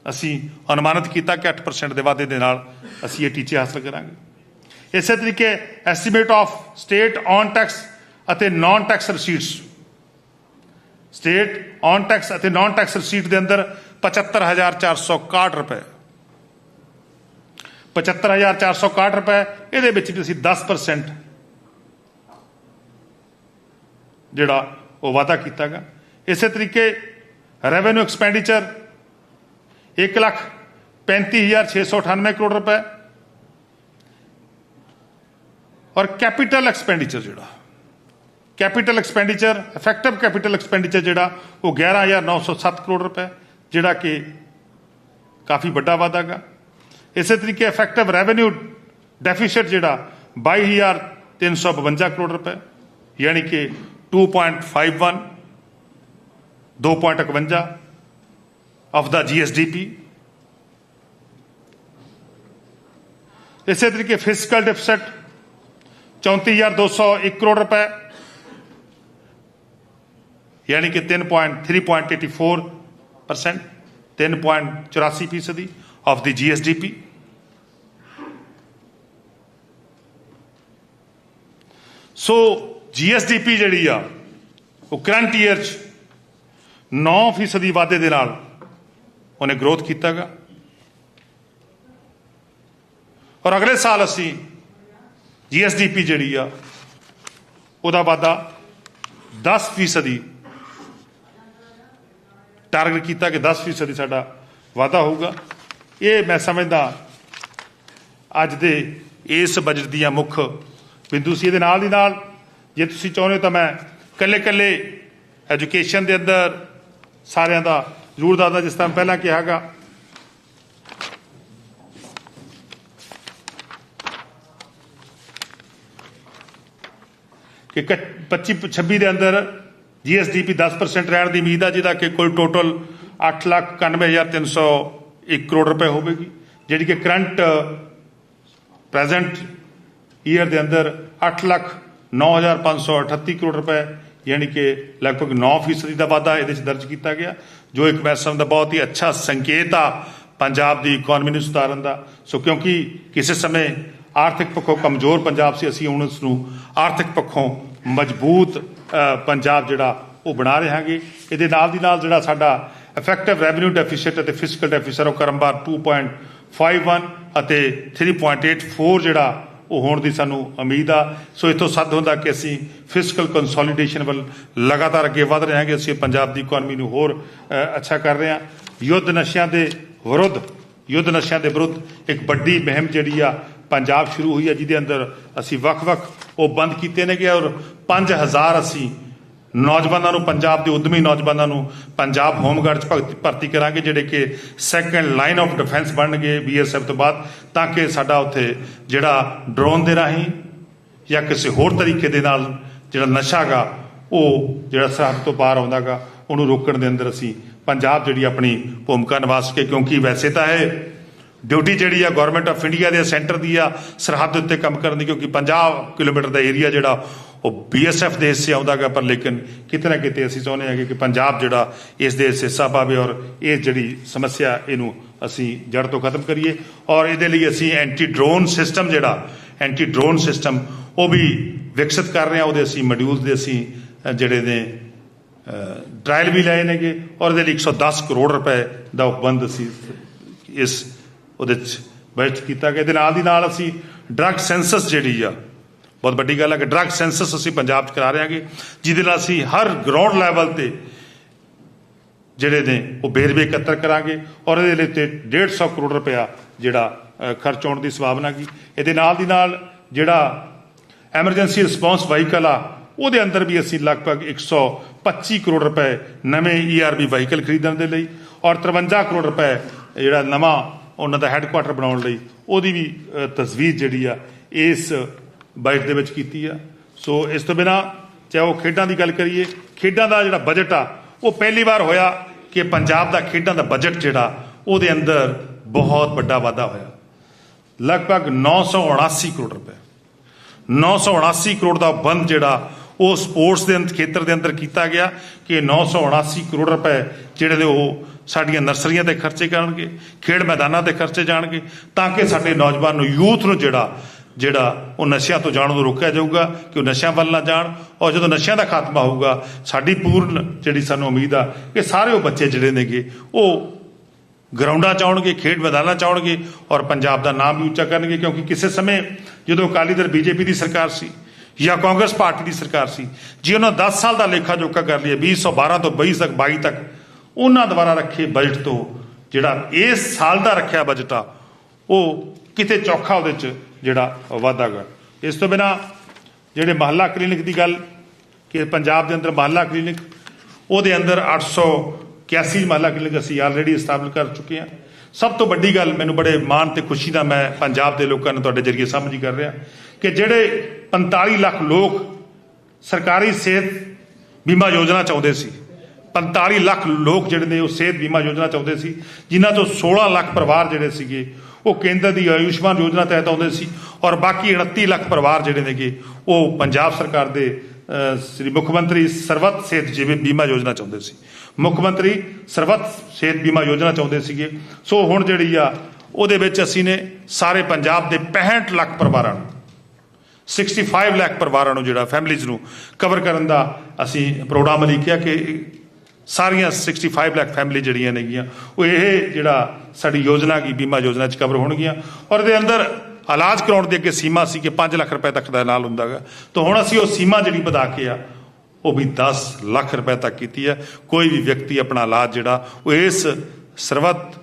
ਅਸੀਂ ਅਨੁਮਾਨਿਤ ਕੀਤਾ ਕਿ 8% ਦੇ ਵਾਧੇ ਦੇ ਨਾਲ ਅਸੀਂ ਇਹ ਟੀਚੇ ਹਾਸਲ ਕਰਾਂਗੇ। ਇਸੇ ਤਰੀਕੇ estimate of state own tax ਅਤੇ non tax receipts state own tax ਅਤੇ ਨਾਨ ਟੈਕਸ ਰਸੀਟ ਦੇ ਅੰਦਰ 75461 ਰੁਪਏ। 75461 ਰੁਪਏ, ਇਹਦੇ ਵਿੱਚ ਵੀ ਅਸੀਂ 10% ਜਿਹੜਾ ਉਹ ਵਾਅਦਾ ਕੀਤਾਗਾ। ਇਸੇ ਤਰੀਕੇ ਰੈਵਨਿਊ ਐਕਸਪੈਂਡੀਚਰ 1 ਲੱਖ 35698 ਕਰੋੜ ਰੁਪਏ। ਔਰ ਕੈਪੀਟਲ ਐਕਸਪੈਂਡੀਚਰ ਜਿਹੜਾ capital expenditure effective capital expenditure ਜਿਹੜਾ, ਉਹ 11907 ਕਰੋੜ ਰੁਪਏ, ਜਿਹੜਾ ਕਿ ਕਾਫੀ ਵੱਡਾ ਵਾਧਾ ਗਾ। ਇਸੇ ਤਰੀਕੇ ਇਫੈਕਟਿਵ ਰੈਵਨਿਊ ਡੈਫਿਸਿਟ ਜਿਹੜਾ 22352 ਕਰੋੜ ਰੁਪਏ, ਯਾਨੀ ਕਿ 2.51 2.51 of the GSDP ਇਸੇ ਤਰੀਕੇ ਫਿਸਕਲ ਡਿਫਿਸਿਟ 34201 ਕਰੋੜ ਰੁਪਏ ਯਾਨੀ ਕਿ 3.3.84% 3.84 ਫੀਸਦੀ of the GSDP so GSDP ਜਿਹੜੀ ਆ, ਉਹ ਕਰੰਟ ਈਅਰ ਚ 9 ਫੀਸਦੀ ਵਾਧੇ ਦੇ ਨਾਲ ਉਹਨੇ ਗਰੋਥ ਕੀਤਾਗਾ। ਔਰ ਅਗਲੇ ਸਾਲ ਅਸੀਂ GSDP ਜਿਹੜੀ ਆ, ਉਹਦਾ ਵਾਧਾ 10 ਫੀਸਦੀ ਟਾਰਗੇਟ ਕੀਤਾ ਕਿ 10 ਫੀਸਦੀ ਸਾਡਾ ਵਾਧਾ ਹੋਊਗਾ। ਇਹ ਮੈਂ ਸਮਝਦਾ ਅੱਜ ਦੇ ਇਸ ਬਜਟ ਦੀਆਂ ਮੁੱਖ ਬਿੰਦੂ ਸੀ। ਇਹਦੇ ਨਾਲ ਦੀ ਨਾਲ ਜੇ ਤੁਸੀਂ ਚਾਹੁੰਦੇ ਹੋ ਤਾਂ ਮੈਂ ਕੱਲੇ ਕੱਲੇ ਐਜੂਕੇਸ਼ਨ ਦੇ ਅੰਦਰ ਸਾਰਿਆਂ ਦਾ ਜ਼ਰੂਰ ਦੱਸਦਾ, ਜਿਸ ਤਰ੍ਹਾਂ ਪਹਿਲਾਂ ਕਿਹਾਗਾ ਕਿ 25 26 ਦੇ ਅੰਦਰ ਜੀਐਸਡੀਪੀ 10% ਰਹਿਣ ਦੀ ਉਮੀਦ ਆ ਜਿਹਦਾ ਕਿ ਕੁੱਲ ਟੋਟਲ 8,91,301 ਕਰੋੜ ਰੁਪਏ ਹੋਵੇਗੀ ਜਿਹੜੀ ਕਿ ਕਰੰਟ ਪ੍ਰੈਜ਼ੈਂਟ ਈਅਰ ਦੇ ਅੰਦਰ 8,09,538 ਕਰੋੜ ਰੁਪਏ ਯਾਨੀ ਕਿ ਲਗਭਗ 9% ਦਾ ਵਾਧਾ ਇਹਦੇ ਵਿੱਚ ਦਰਜ ਕੀਤਾ ਗਿਆ ਜੋ ਇੱਕ ਮੈਂ ਸਮਝਦਾ ਬਹੁਤ ਹੀ ਅੱਛਾ ਸੰਕੇਤ ਆ ਪੰਜਾਬ ਦੀ ਇਕਨੋਮੀ ਨੂੰ ਸੁਧਾਰਨ ਦਾ। ਸੋ ਕਿਉਂਕਿ ਕਿਸੇ ਸਮੇਂ ਆਰਥਿਕ ਪੱਖੋਂ ਕਮਜ਼ੋਰ ਪੰਜਾਬ ਸੀ ਅਸੀਂ ਹੁਣ ਉਸ ਨੂੰ ਆਰਥਿਕ ਪੱਖੋਂ ਮਜ਼ਬੂਤ ਪੰਜਾਬ ਜਿਹੜਾ ਉਹ ਬਣਾ ਰਹੇ ਹਾਂਗੇ। ਇਹਦੇ ਨਾਲ ਦੀ ਨਾਲ ਜਿਹੜਾ ਸਾਡਾ ਇਫੈਕਟਿਵ ਰੈਵਨਿਊ ਡੈਫਿਸਿਟ ਅਤੇ ਫਿਸਕਲ ਡੈਫਿਸਿਟ ਉਹ ਕਰਮਬਾਰ 2.51 ਅਤੇ 3.84 ਜਿਹੜਾ ਉਹ ਹੋਣ ਦੀ ਸਾਨੂੰ ਉਮੀਦ ਆ। ਸੋ ਇਥੋਂ ਸੱਦ ਹੁੰਦਾ ਕਿ ਅਸੀਂ ਫਿਸਕਲ ਕੰਸੋਲੀਡੇਸ਼ਨ ਵੱਲ ਲਗਾਤਾਰ ਅੱਗੇ ਵਧ ਰਹੇ ਹਾਂਗੇ। ਅਸੀਂ ਪੰਜਾਬ ਦੀ ਇਕਨੋਮੀ ਨੂੰ ਹੋਰ ਅੱਛਾ ਕਰ ਰਹੇ ਹਾਂ। ਯੁੱਧ ਨਸ਼ਿਆਂ ਦੇ ਵਿਰੁੱਧ, ਯੁੱਧ ਨਸ਼ਿਆਂ ਦੇ ਵਿਰੁੱਧ ਇੱਕ ਵੱਡੀ ਮੁਹਿੰਮ ਜਿਹੜੀ ਆ, ਪੰਜਾਬ ਸ਼ੁਰੂ ਹੋਈ ਆ ਜਿਹਦੇ ਅੰਦਰ ਅਸੀਂ ਵੱਖ-ਵੱਖ ਉਹ ਬੰਦ ਕੀਤੇ ਨੇ ਕਿ ਔਰ 5000 ਅਸੀਂ ਨੌਜਵਾਨਾਂ ਨੂੰ, ਪੰਜਾਬ ਦੇ ਉਦਮੀ ਨੌਜਵਾਨਾਂ ਨੂੰ ਪੰਜਾਬ ਹੋਮਗਾਰਡ ਚ ਭਗਤ- ਭਰਤੀ ਕਰਾਂਗੇ, ਜਿਹੜੇ ਕਿ ਸੈਕੰਡ ਲਾਈਨ ਆਫ ਡਿਫੈਂਸ ਬਣਨਗੇ ਬੀਐਸਐਫ ਤੋਂ ਬਾਅਦ, ਤਾਂ ਕਿ ਸਾਡਾ ਉੱਥੇ ਜਿਹੜਾ ਡਰੋਨ ਦੇ ਰਾਹੀਂ ਜਾਂ ਕਿਸੇ ਹੋਰ ਤਰੀਕੇ ਦੇ ਨਾਲ ਜਿਹੜਾ ਨਸ਼ਾ ਗਾ ਉਹ ਜਿਹੜਾ ਸਰਹੱਦ ਤੋਂ ਬਾਹਰ ਆਉਂਦਾਗਾ, ਉਹਨੂੰ ਰੋਕਣ ਦੇ ਅੰਦਰ ਅਸੀਂ ਪੰਜਾਬ ਜਿਹੜੀ ਆਪਣੀ ਭੂਮਿਕਾ ਨਿਭਾ ਸਕੇ ਕਿਉਂਕਿ ਵੈਸੇ ਤਾਂ ਇਹ ਡਿਊਟੀ ਜਿਹੜੀ ਆ ਗਵਰਨਮੈਂਟ ਆਫ ਇੰਡੀਆ ਦੇ ਸੈਂਟਰ ਦੀ ਆ, ਸਰਹੱਦ ਉੱਤੇ ਕੰਮ ਕਰਨ ਦੀ, ਕਿਉਂਕਿ 50 ਕਿਲੋਮੀਟਰ ਦਾ ਏਰੀਆ ਜਿਹੜਾ, ਉਹ ਬੀਐਸਐਫ ਦੇ ਹਿੱਸੇ ਆਉਂਦਾਗਾ ਪਰ ਲੇਕਿਨ ਕਿਤੇ ਨਾ ਕਿਤੇ ਅਸੀਂ ਚਾਹੁੰਦੇ ਹਾਂ ਕਿ ਪੰਜਾਬ ਜਿਹੜਾ ਇਸ ਦੇ ਹਿੱਸਾ ਪਾਵੇ ਔਰ ਇਹ ਜਿਹੜੀ ਸਮੱਸਿਆ ਇਹਨੂੰ ਅਸੀਂ ਜੜ ਤੋਂ ਖਤਮ ਕਰੀਏ। ਔਰ ਇਹਦੇ ਲਈ ਅਸੀਂ ਐਂਟੀ ਡਰੋਨ ਸਿਸਟਮ ਜਿਹੜਾ ਐਂਟੀ ਡਰੋਨ ਸਿਸਟਮ ਉਹ ਵੀ ਵਿਕਸਿਤ ਕਰ ਰਹੇ ਹਾਂ, ਉਹਦੇ ਅਸੀਂ ਮੋਡਿਊਲ ਦੇ ਅਸੀਂ ਜਿਹੜੇ ਨੇ ਟ੍ਰਾਇਲ ਵੀ ਲਏ ਨੇਗੇ। ਔਰ ਇਹਦੇ ਲਈ 110 ਕਰੋੜ ਰੁਪਏ ਦਾ ਉਪਬੰਧ ਅਸੀਂ ਇਸ ਉਹਦੇ ਚ ਬਜਟ ਕੀਤਾ ਗਿਆ ਇਹਦੇ ਨਾਲ ਦੀ ਨਾਲ ਅਸੀਂ ਡਰੱਗ ਸੈਂਸਸ ਜਿਹੜੀ ਆ, ਬਹੁਤ ਵੱਡੀ ਗੱਲ ਹੈ ਕਿ ਡਰੱਗ ਸੈਂਸਸ ਅਸੀਂ ਪੰਜਾਬ 'ਚ ਕਰਾ ਰਹੇ ਹਾਂਗੇ, ਜਿਹਦੇ ਨਾਲ ਅਸੀਂ ਹਰ ਗਰਾਊਂਡ ਲੈਵਲ ਤੇ ਜਿਹੜੇ ਨੇ ਉਹ ਵੇਰਵੇ ਇਕੱਤਰ ਕਰਾਂਗੇ ਔਰ ਇਹਦੇ ਲਈ ਤੇ 150 ਕਰੋੜ ਰੁਪਇਆ ਜਿਹੜਾ ਖਰਚ ਹੋਣ ਦੀ ਸੰਭਾਵਨਾ ਕੀ ਇਹਦੇ ਨਾਲ ਦੀ ਨਾਲ ਜਿਹੜਾ ਐਮਰਜੈਂਸੀ ਰਿਸਪੌਂਸ ਵਹੀਕਲ ਆ, ਉਹਦੇ ਅੰਦਰ ਵੀ ਅਸੀਂ ਲਗਭਗ 125 ਕਰੋੜ ਰੁਪਏ ਨਵੇਂ E ਈਆਰਬੀ ਵਹੀਕਲ ਖਰੀਦਣ ਦੇ ਲਈ ਔਰ 53 ਕਰੋੜ ਰੁਪਏ ਜਿਹੜਾ ਨਵਾਂ ਉਹਨਾਂ ਦਾ ਹੈੱਡਕੁਆਟਰ ਬਣਾਉਣ ਲਈ ਉਹਦੀ ਵੀ ਅ, ਤਜਵੀਜ਼ ਜਿਹੜੀ ਆ ਇਸ ਬਜਟ ਦੇ ਵਿੱਚ ਕੀਤੀ ਆ। ਸੋ ਇਸ ਤੋਂ ਬਿਨਾ ਚਾਹੇ ਉਹ ਖੇਡਾਂ ਦੀ ਗੱਲ ਕਰੀਏ ਖੇਡਾਂ ਦਾ ਜਿਹੜਾ ਬਜਟ ਆ ਉਹ ਪਹਿਲੀ ਵਾਰ ਹੋਇਆ ਕਿ ਪੰਜਾਬ ਦਾ ਖੇਡਾਂ ਦਾ ਬਜਟ ਜਿਹੜਾ ਉਹਦੇ ਅੰਦਰ ਬਹੁਤ ਵੱਡਾ ਵਾਧਾ ਹੋਇਆ। ਲਗਭਗ 979 ਕਰੋੜ ਰੁਪਏ। 979 ਕਰੋੜ ਦਾ ਬੰਦ ਜਿਹੜਾ ਉਹ ਸਪੋਰਟਸ ਦੇ ਅੰਦਰ ਖੇਤਰ ਦੇ ਅੰਦਰ ਕੀਤਾ ਗਿਆ ਕਿ 979 ਕਰੋੜ ਰੁਪਏ ਜਿਹੜੇ ਨੇ ਉਹ ਸਾਡੀਆਂ ਨਰਸਰੀਆਂ ਤੇ ਖਰਚੇ ਕਰਨਗੇ, ਖੇਡ ਮੈਦਾਨਾਂ ਤੇ ਖਰਚੇ ਜਾਣਗੇ, ਤਾਂ ਕਿ ਸਾਡੇ ਨੌਜਵਾਨ ਨੂੰ, ਯੂਥ ਨੂੰ ਜਿਹੜਾ ਜਿਹੜਾ ਉਹ ਨਸ਼ਿਆਂ ਤੋਂ ਜਾਣ ਤੋਂ ਰੋਕਿਆ ਜਾਊਗਾ, ਕਿ ਉਹ ਨਸ਼ਿਆਂ ਵੱਲ ਨਾ ਜਾਣ ਔਰ ਜਦੋਂ ਨਸ਼ਿਆਂ ਦਾ ਖਾਤਮਾ ਹੋਊਗਾ, ਸਾਡੀ ਪੂਰਨ ਜਿਹੜੀ ਸਾਨੂੰ ਉਮੀਦ ਆ ਕਿ ਸਾਰੇ ਉਹ ਬੱਚੇ ਜਿਹੜੇ ਨੇਗੇ, ਉਹ ਗਰਾਊਂਡਾਂ ਚ ਆਉਣਗੇ, ਖੇਡ ਮੈਦਾਨਾਂ ਚ ਆਉਣਗੇ ਔਰ ਪੰਜਾਬ ਦਾ ਨਾਮ ਵੀ ਉੱਚਾ ਕਰਨਗੇ, ਕਿਉਂਕਿ ਕਿਸੇ ਸਮੇਂ ਜਦੋਂ ਅਕਾਲੀ ਦਲ ਬੀਜੇਪੀ ਦੀ ਸਰਕਾਰ ਸੀ ਜਾਂ ਕਾਂਗਰਸ ਪਾਰਟੀ ਦੀ ਸਰਕਾਰ ਸੀ, ਜੇ ਉਹਨਾਂ 10 ਸਾਲ ਦਾ ਲੇਖਾ ਜੋਖਾ ਕਰ ਲਿਆ 2012 ਤੋਂ 22 ਤੱਕ 22 ਤੱਕ ਉਹਨਾਂ ਦੁਆਰਾ ਰੱਖੇ ਬਜਟ ਤੋਂ ਜਿਹੜਾ ਇਸ ਸਾਲ ਦਾ ਰੱਖਿਆ ਬਜਟ ਆ, ਉਹ ਕਿਤੇ ਚੌਖਾ ਉਹਦੇ ਚ ਜਿਹੜਾ ਵਾਧਾ ਗਾ। ਇਸ ਤੋਂ ਬਿਨਾ ਜਿਹੜੇ ਮਹੱਲਾ ਕਲੀਨਿਕ ਦੀ ਗੱਲ ਕਿ ਪੰਜਾਬ ਦੇ ਅੰਦਰ ਮਹੱਲਾ ਕਲੀਨਿਕ, ਉਹਦੇ ਅੰਦਰ 881 ਮਹੱਲਾ ਕਲੀਨਿਕ ਅਸੀਂ ਆਲਰੇਡੀ ਸਥਾਪਿਤ ਕਰ ਚੁੱਕੇ ਹਾਂ। ਸਭ ਤੋਂ ਵੱਡੀ ਗੱਲ ਮੈਨੂੰ ਬੜੇ ਮਾਣ ਤੇ ਖੁਸ਼ੀ ਦਾ ਮੈਂ ਪੰਜਾਬ ਦੇ ਲੋਕਾਂ ਨੂੰ ਤੁਹਾਡੇ ਜਰੀਏ ਸਾਂਝੀ ਕਰ ਰਿਹਾ ਕਿ ਜਿਹੜੇ 45 ਲੱਖ ਲੋਕ ਸਰਕਾਰੀ ਸਿਹਤ ਬੀਮਾ ਯੋਜਨਾ ਚਾਹੁੰਦੇ ਸੀ 45 ਲੱਖ ਲੋਕ ਜਿਹੜੇ ਨੇ ਉਹ ਸਿਹਤ ਬੀਮਾ ਯੋਜਨਾ ਚਾਹੁੰਦੇ ਸੀ, ਜਿਨ੍ਹਾਂ ਤੋਂ 16 ਲੱਖ ਪਰਿਵਾਰ ਜਿਹੜੇ ਸੀਗੇ, ਉਹ ਕੇਂਦਰ ਦੀ ਆਯੁਸ਼ਮਾਨ ਯੋਜਨਾ ਤਹਿਤ ਆਉਂਦੇ ਸੀ ਔਰ ਬਾਕੀ 29 ਲੱਖ ਪਰਿਵਾਰ ਜਿਹੜੇ ਨੇਗੇ, ਉਹ ਪੰਜਾਬ ਸਰਕਾਰ ਦੇ ਸ੍ਰੀ ਮੁੱਖ ਮੰਤਰੀ ਸਰਬੱਤ ਸਿਹਤ ਜੀਵਨ ਬੀਮਾ ਯੋਜਨਾ ਚਾਹੁੰਦੇ ਸੀ। ਮੁੱਖ ਮੰਤਰੀ ਸਰਬੱਤ ਸਿਹਤ ਬੀਮਾ ਯੋਜਨਾ ਚਾਹੁੰਦੇ ਸੀਗੇ। ਸੋ ਹੁਣ ਜਿਹੜੀ ਆ, ਉਹਦੇ ਵਿੱਚ ਅਸੀਂ ਨੇ ਸਾਰੇ ਪੰਜਾਬ ਦੇ 65 ਲੱਖ ਪਰਿਵਾਰਾਂ ਨੂੰ 65 ਲੱਖ ਪਰਿਵਾਰਾਂ ਨੂੰ ਜਿਹੜਾ ਫੈਮਿਲੀਜ਼ ਨੂੰ ਕਵਰ ਕਰਨ ਦਾ ਅਸੀਂ ਪ੍ਰੋਗਰਾਮ ਲਿਖਿਆ ਕਿ ਸਾਰੀਆਂ 65 ਲੱਖ ਫੈਮਿਲੀ ਜਿਹੜੀਆਂ ਨੇਗੀਆਂ, ਉਹ ਇਹ ਜਿਹੜਾ ਸਾਡੀ ਯੋਜਨਾ ਕੀ, ਬੀਮਾ ਯੋਜਨਾ ਚ ਕਵਰ ਹੋਣਗੀਆਂ। ਔਰ ਇਹਦੇ ਅੰਦਰ ਇਲਾਜ ਕਰਾਉਣ ਦੇ ਅੱਗੇ ਸੀਮਾ ਸੀ ਕਿ 5 ਲੱਖ ਰੁਪਏ ਤੱਕ ਦਾ ਨਾਲ ਹੁੰਦਾਗਾ। ਤਾਂ ਹੁਣ ਅਸੀਂ ਉਹ ਸੀਮਾ ਜਿਹੜੀ ਵਧਾ ਕੇ ਆ, ਉਹ ਵੀ 10 ਲੱਖ ਰੁਪਏ ਤੱਕ ਕੀਤੀ ਹੈ। ਕੋਈ ਵੀ ਵਿਅਕਤੀ ਆਪਣਾ ਇਲਾਜ ਜਿਹੜਾ, ਉਹ ਇਸ ਸਰਬੱਤ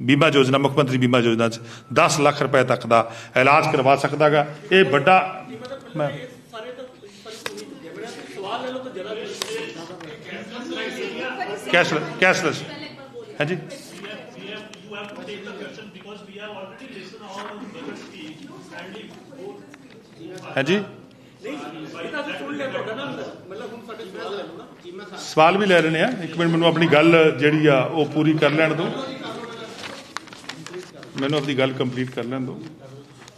ਬੀਮਾ ਯੋਜਨਾ, ਮੁੱਖ ਮੰਤਰੀ ਬੀਮਾ ਯੋਜਨਾ ਚ 10 ਲੱਖ ਰੁਪਏ ਤੱਕ ਦਾ ਇਲਾਜ ਕਰਵਾ ਸਕਦਾਗਾ। ਇਹ ਵੱਡਾ ਮੈਂ ਕੈਸ਼ ਕੈਸ਼ਲੈਸ ਹਾਂਜੀ ਹਾਂਜੀ ਸਵਾਲ ਵੀ ਲੈ ਰਹੇ ਨੇ ਆ ਇੱਕ ਮਿੰਟ, ਮੈਨੂੰ ਆਪਣੀ ਗੱਲ ਜਿਹੜੀ ਆ, ਉਹ ਪੂਰੀ ਕਰ ਲੈਣ ਦਿਓ। ਮੈਨੂੰ ਆਪਣੀ ਗੱਲ ਕੰਪਲੀਟ ਕਰ ਲੈਣ ਦਿਓ।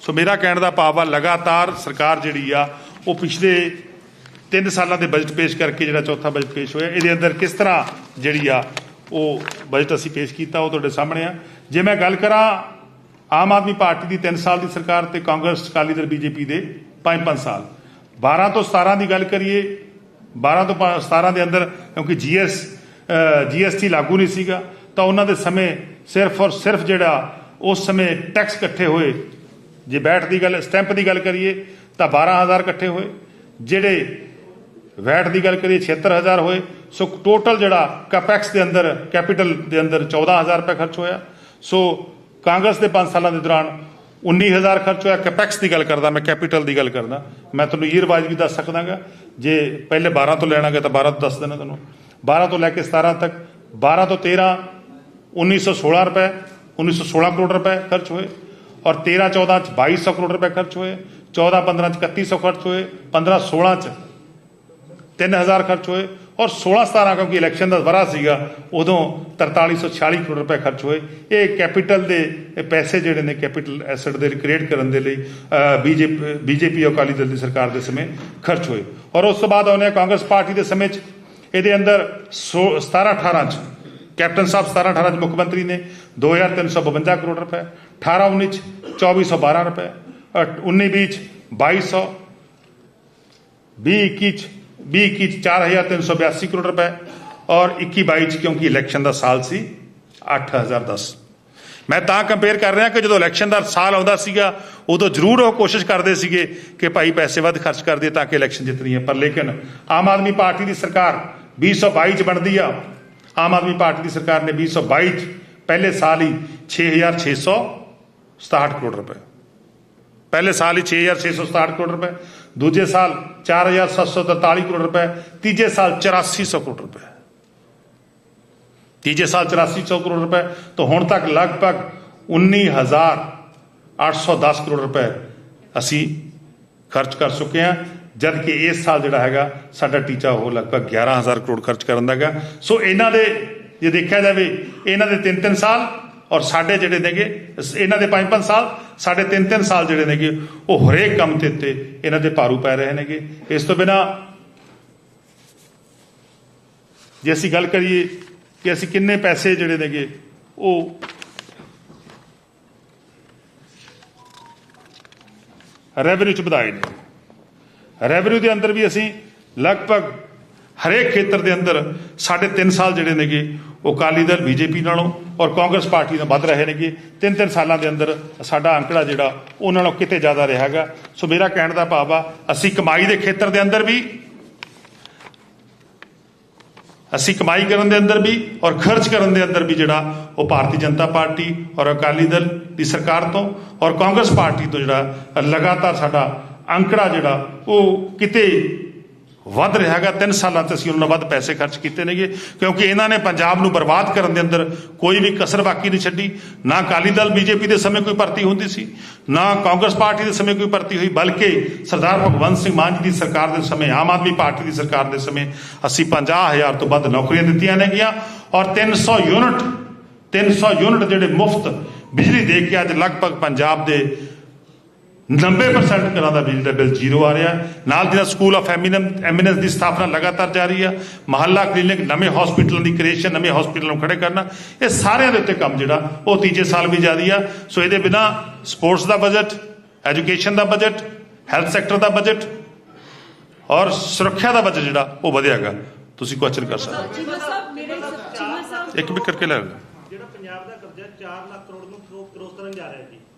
ਸੋ ਮੇਰਾ ਕਹਿਣ ਦਾ ਭਾਵ ਆ, ਲਗਾਤਾਰ ਸਰਕਾਰ ਜਿਹੜੀ ਆ, ਉਹ ਪਿਛਲੇ ਤਿੰਨ ਸਾਲਾਂ ਦੇ ਬਜਟ ਪੇਸ਼ ਕਰਕੇ ਜਿਹੜਾ ਚੌਥਾ ਬਜਟ ਪੇਸ਼ ਹੋਇਆ, ਇਹਦੇ ਅੰਦਰ ਕਿਸ ਤਰ੍ਹਾਂ ਜਿਹੜੀ ਆ ਉਹ ਬਜਟ ਅਸੀਂ ਪੇਸ਼ ਕੀਤਾ, ਉਹ ਤੁਹਾਡੇ ਸਾਹਮਣੇ ਆ। ਜੇ ਮੈਂ ਗੱਲ ਕਰਾਂ ਆਮ ਆਦਮੀ ਪਾਰਟੀ ਦੀ 3 ਸਾਲ ਦੀ ਸਰਕਾਰ ਤੇ ਕਾਂਗਰਸ, ਅਕਾਲੀ ਦਲ, ਬੀਜੇਪੀ ਦੇ 5-5 ਸਾਲ। 12 ਤੋਂ 17 ਦੀ ਗੱਲ ਕਰੀਏ 12 ਤੋਂ ਪਾ- 17 ਦੇ ਅੰਦਰ ਕਿਉਂਕਿ ਜੀਐਸ ਜੀਐਸਟੀ ਲਾਗੂ ਨਹੀਂ ਸੀਗਾ, ਤਾਂ ਉਹਨਾਂ ਦੇ ਸਮੇਂ ਸਿਰਫ ਔਰ ਸਿਰਫ ਜਿਹੜਾ ਉਸ ਸਮੇਂ ਟੈਕਸ ਇਕੱਠੇ ਹੋਏ। ਜੇ ਬੈਠ ਦੀ ਗੱਲ, ਸਟੈਂਪ ਦੀ ਗੱਲ ਕਰੀਏ, ਤਾਂ 12000 ਇਕੱਠੇ ਹੋਏ। ਜਿਹੜੇ ਵੈਟ ਦੀ ਗੱਲ ਕਰੀਏ 76000 ਹੋਏ, ਸੋ ਟੋਟਲ ਜਿਹੜਾ ਕੈਪੈਕਸ ਦੇ ਅੰਦਰ ਕੈਪੀਟਲ ਦੇ ਅੰਦਰ 14000 ਰੁਪਏ ਖਰਚ ਹੋਇਆ। ਸੋ ਕਾਂਗਰਸ ਦੇ 5 ਸਾਲਾਂ ਦੇ ਦੌਰਾਨ 19000 ਖਰਚ ਹੋਇਆ। ਕੈਪੈਕਸ ਦੀ ਗੱਲ ਕਰਦਾ, ਮੈਂ ਕੈਪੀਟਲ ਦੀ ਗੱਲ ਕਰਦਾ। ਮੈਂ ਤੁਹਾਨੂੰ ਈਅਰ ਵਾਈਜ਼ ਵੀ ਦੱਸ ਸਕਦਾਗਾ। ਜੇ ਪਹਿਲੇ 12 ਤੋਂ ਲੈਣਾਗਾ ਤਾਂ 12 ਤੋਂ ਦੱਸ ਦੇਣਾ ਤੁਹਾਨੂੰ। 12 ਤੋਂ ਲੈ ਕੇ 17 ਤੱਕ 12 ਤੋਂ 13 1916 ਰੁਪਏ 1916 ਕਰੋੜ ਰੁਪਏ ਖਰਚ ਹੋਏ। ਔਰ 13 14 ਚ 2200 ਕਰੋੜ ਰੁਪਏ ਖਰਚ ਹੋਏ। 14 15 ਚ 3100 ਖਰਚ ਹੋਏ। 15 16 ਚ 3000 ਖਰਚ ਹੋਏ ਔਰ 16 17 ਕਿਉਂਕਿ ਇਲੈਕਸ਼ਨ ਦਾ ਵਰਾ ਸੀਗਾ, ਉਦੋਂ 4346 ਕਰੋੜ ਰੁਪਏ ਖਰਚ ਹੋਏ। ਇਹ ਕੈਪੀਟਲ ਦੇ ਪੈਸੇ ਜਿਹੜੇ ਨੇ ਕੈਪੀਟਲ ਐਸੈਟ ਦੇ ਕ੍ਰੀਏਟ ਕਰਨ ਦੇ ਲਈ ਬੀਜੇਪੀ ਬੀਜੇਪੀ ਅਕਾਲੀ ਦਲ ਦੀ ਸਰਕਾਰ ਦੇ ਸਮੇਂ ਖਰਚ ਹੋਏ। ਔਰ ਉਸ ਤੋਂ ਬਾਅਦ ਆਉਨੇ ਕਾਂਗਰਸ ਪਾਰਟੀ ਦੇ ਸਮੇਂ 'ਚ। ਇਹਦੇ ਅੰਦਰ 17 18 'ਚ ਕੈਪਟਨ ਸਾਹਿਬ 17 18 'ਚ ਮੁੱਖ ਮੰਤਰੀ ਨੇ 2352 ਕਰੋੜ ਰੁਪਏ 18 19 'ਚ 2412 ਰੁਪਏ 19 20 'ਚ 2200 20 21 ਚ 20 21 ਚ 4382 ਕਰੋੜ ਰੁਪਏ ਔਰ 21 22 ਚ ਕਿਉਂਕਿ ਇਲੈਕਸ਼ਨ ਦਾ ਸਾਲ ਸੀ 8010 ਮੈਂ ਤਾਂ ਕੰਪੇਅਰ ਕਰ ਰਿਹਾ ਕਿ ਜਦੋਂ ਇਲੈਕਸ਼ਨ ਦਾ ਸਾਲ ਆਉਂਦਾ ਸੀਗਾ ਉਦੋਂ ਜ਼ਰੂਰ ਉਹ ਕੋਸ਼ਿਸ਼ ਕਰਦੇ ਸੀਗੇ ਕਿ ਭਾਈ ਪੈਸੇ ਵੱਧ ਖਰਚ ਕਰ ਦਈਏ ਤਾਂ ਕਿ ਇਲੈਕਸ਼ਨ ਜਿੱਤਣੀ ਹੈ ਪਰ ਲੇਕਿਨ ਆਮ ਆਦਮੀ ਪਾਰਟੀ ਦੀ ਸਰਕਾਰ 2022 ਚ ਬਣਦੀ ਆ ਆਮ ਆਦਮੀ ਪਾਰਟੀ ਦੀ ਸਰਕਾਰ ਨੇ 2022 ਚ ਪਹਿਲੇ ਸਾਲ ਹੀ 6600 67 ਕਰੋੜ ਰੁਪਏ ਪਹਿਲੇ ਸਾਲ ਹੀ 6667 ਕਰੋੜ ਰੁਪਏ ਦੂਜੇ ਸਾਲ 4743 ਕਰੋੜ ਰੁਪਏ, ਤੀਜੇ ਸਾਲ 8400 ਕਰੋੜ ਰੁਪਏ। ਤੀਜੇ ਸਾਲ 8400 ਕਰੋੜ ਰੁਪਏ, ਤੋਂ ਹੁਣ ਤੱਕ ਲਗਭਗ 19810 ਕਰੋੜ ਰੁਪਏ ਅਸੀਂ ਖਰਚ ਕਰ ਚੁੱਕੇ ਹਾਂ ਜਦ ਕਿ ਇਸ ਸਾਲ ਜਿਹੜਾ ਹੈਗਾ, ਸਾਡਾ ਟੀਚਾ ਉਹ ਲਗਭਗ 11000 ਕਰੋੜ ਖਰਚ ਕਰਨ ਦਾ ਹੈਗਾ। ਸੋ ਇਹਨਾਂ ਦੇ, ਜੇ ਦੇਖਿਆ ਜਾਵੇ, ਇਹਨਾਂ ਦੇ 3-3 ਸਾਲ ਔਰ ਸਾਡੇ ਜਿਹੜੇ ਨੇਗੇ, ਇਹਨਾਂ ਦੇ 5-5 ਸਾਲ, ਸਾਡੇ 3-3 ਸਾਲ ਜਿਹੜੇ ਨੇਗੇ, ਉਹ ਹਰੇਕ ਕੰਮ ਤੇ ਉੱਤੇ ਇਹਨਾਂ ਦੇ ਭਾਰੂ ਪੈ ਰਹੇ ਨੇਗੇ। ਇਸ ਤੋਂ ਬਿਨਾ ਜੇ ਅਸੀਂ ਗੱਲ ਕਰੀਏ ਕਿ ਅਸੀਂ ਕਿੰਨੇ ਪੈਸੇ ਜਿਹੜੇ ਨੇਗੇ, ਉਹ ਰੈਵਨਿਊ ਚ ਵਧਾਏ ਨੇ। ਰੈਵਨਿਊ ਦੇ ਅੰਦਰ ਵੀ ਅਸੀਂ ਲਗਭਗ ਹਰੇਕ ਖੇਤਰ ਦੇ ਅੰਦਰ ਸਾਡੇ 3 ਸਾਲ ਜਿਹੜੇ ਨੇਗੇ, ਉਹ ਅਕਾਲੀ ਦਲ, ਬੀਜੇਪੀ ਨਾਲੋਂ ਔਰ ਕਾਂਗਰਸ ਪਾਰਟੀ ਨਾਲ ਵੱਧ ਰਹੇ ਨੇਗੇ। ਤਿੰਨ ਤਿੰਨ ਸਾਲਾਂ ਦੇ ਅੰਦਰ ਸਾਡਾ ਅੰਕੜਾ ਜਿਹੜਾ ਉਹਨਾਂ ਨਾਲੋਂ ਕਿਤੇ ਜ਼ਿਆਦਾ ਰਿਹਾਗਾ ਸੋ ਮੇਰਾ ਕਹਿਣ ਦਾ ਭਾਵ ਆ, ਅਸੀਂ ਕਮਾਈ ਦੇ ਖੇਤਰ ਦੇ ਅੰਦਰ ਵੀ, ਅਸੀਂ ਕਮਾਈ ਕਰਨ ਦੇ ਅੰਦਰ ਵੀ ਔਰ ਖਰਚ ਕਰਨ ਦੇ ਅੰਦਰ ਵੀ ਜਿਹੜਾ, ਉਹ ਭਾਰਤੀ ਜਨਤਾ ਪਾਰਟੀ ਔਰ ਅਕਾਲੀ ਦਲ ਦੀ ਸਰਕਾਰ ਤੋਂ ਔਰ ਕਾਂਗਰਸ ਪਾਰਟੀ ਤੋਂ ਜਿਹੜਾ ਲਗਾਤਾਰ ਸਾਡਾ ਅੰਕੜਾ ਜਿਹੜਾ, ਉਹ ਕਿਤੇ ਵੱਧ ਰਿਹਾ ਹੈਗਾ। 3 ਸਾਲਾਂ ਤੇ ਅਸੀਂ ਉਹਨਾਂ ਨਾਲ ਵੱਧ ਪੈਸੇ ਖਰਚ ਕੀਤੇ ਨੇਗੇ, ਕਿਉਂਕਿ ਇਹਨਾਂ ਨੇ ਪੰਜਾਬ ਨੂੰ ਬਰਬਾਦ ਕਰਨ ਦੇ ਅੰਦਰ ਕੋਈ ਵੀ ਕਸਰ ਬਾਕੀ ਨਹੀਂ ਛੱਡੀ। ਨਾ ਅਕਾਲੀ ਦਲ ਬੀਜੇਪੀ ਦੇ ਸਮੇਂ ਕੋਈ ਭਰਤੀ ਹੁੰਦੀ ਸੀ, ਨਾ ਕਾਂਗਰਸ ਪਾਰਟੀ ਦੇ ਸਮੇਂ ਕੋਈ ਭਰਤੀ ਹੋਈ, ਬਲਕਿ ਸਰਦਾਰ ਭਗਵੰਤ ਸਿੰਘ ਮਾਨ ਜੀ ਦੀ ਸਰਕਾਰ ਦੇ ਸਮੇਂ, ਆਮ ਆਦਮੀ ਪਾਰਟੀ ਦੀ ਸਰਕਾਰ ਦੇ ਸਮੇਂ ਅਸੀਂ 50000 ਤੋਂ ਵੱਧ ਨੌਕਰੀਆਂ ਦਿੱਤੀਆਂ ਨੇਗੀਆਂ। ਔਰ 300 ਯੂਨਿਟ 300 ਯੂਨਿਟ ਜਿਹੜੇ ਮੁਫਤ ਬਿਜਲੀ ਦੇ ਕੇ ਅੱਜ ਲਗਭਗ ਪੰਜਾਬ ਦੇ 90% ਘਰਾਂ ਦਾ ਬਿਜਲੀ ਦਾ ਬਿੱਲ ਜ਼ੀਰੋ ਆ ਰਿਹਾ ਹੈ। ਨਾਲ ਨਾਲ ਸਕੂਲ ਆਫ ਐਮਿਨੈਂਸ ਦੀ ਸਥਾਪਨਾ ਲਗਾਤਾਰ ਜਾਰੀ ਆ। ਮਹੱਲਾ ਕਲੀਨਿਕ ਨਵੇਂ ਹਸਪੀਟਲਾਂ ਦੀ ਕ੍ਰੀਏਸ਼ਨ ਨਵੇਂ ਹਸਪੀਟਲਾਂ ਨੂੰ ਖੜੇ ਕਰਨਾ ਇਹ ਸਾਰਿਆਂ ਦੇ ਉੱਤੇ ਕੰਮ ਜਿਹੜਾ ਉਹ ਤੀਜੇ ਸਾਲ ਵੀ ਜਾਰੀ ਆ। ਸੋ ਇਹਦੇ ਬਿਨਾ ਸਪੋਰਟਸ ਦਾ ਬਜਟ ਐਜੂਕੇਸ਼ਨ ਦਾ ਬਜਟ ਹੈਲਥ ਸੈਕਟਰ ਦਾ ਬਜਟ ਔਰ ਸੁਰੱਖਿਆ ਦਾ ਬਜਟ ਜਿਹੜਾ ਉਹ ਵਧਿਆਗਾ। ਤੁਸੀਂ ਕੁਐਸਚਨ ਕਰ ਸਕਦੇ ਹੋ। ਇੱਕ ਵੀ ਕਰਕੇ ਲੈ ਲਓ। ਜਿਹੜਾ ਪੰਜਾਬ ਦਾ ਕਰਜ਼ਾ 4 ਲੱਖ ਕਰੋੜ ਨੂੰ ਕਰੋ- ਕਰੋਸ ਕਰਨ ਜਾ ਰਿਹਾ ਜੀ।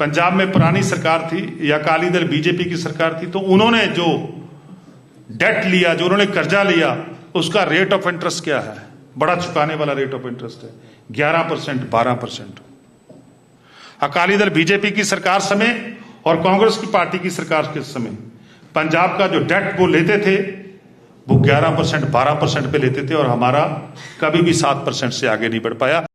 पंजाब में पुरानी सरकार थी या अकाली दल बीजेपी की सरकार थी तो उन्होंने जो डेट लिया, जो उन्होंने कर्जा लिया, उसका रेट ऑफ़ इंटरेस्ट क्या है? बड़ा चुकाने वाला रेट ऑफ़ इंटरेस्ट है। ग्यारह परसेंट, बारह परसेंट। अकाली दल बीजेपी की सरकार समय और कांग्रेस की पार्टी की सरकार के समय। पंजाब का जो डेट वो लेते थे, वो 11 परसेंट, बारह परसेंट पे लेते थे और हमारा कभी भी सात परसेंट से आगे नहीं बढ़ पाया।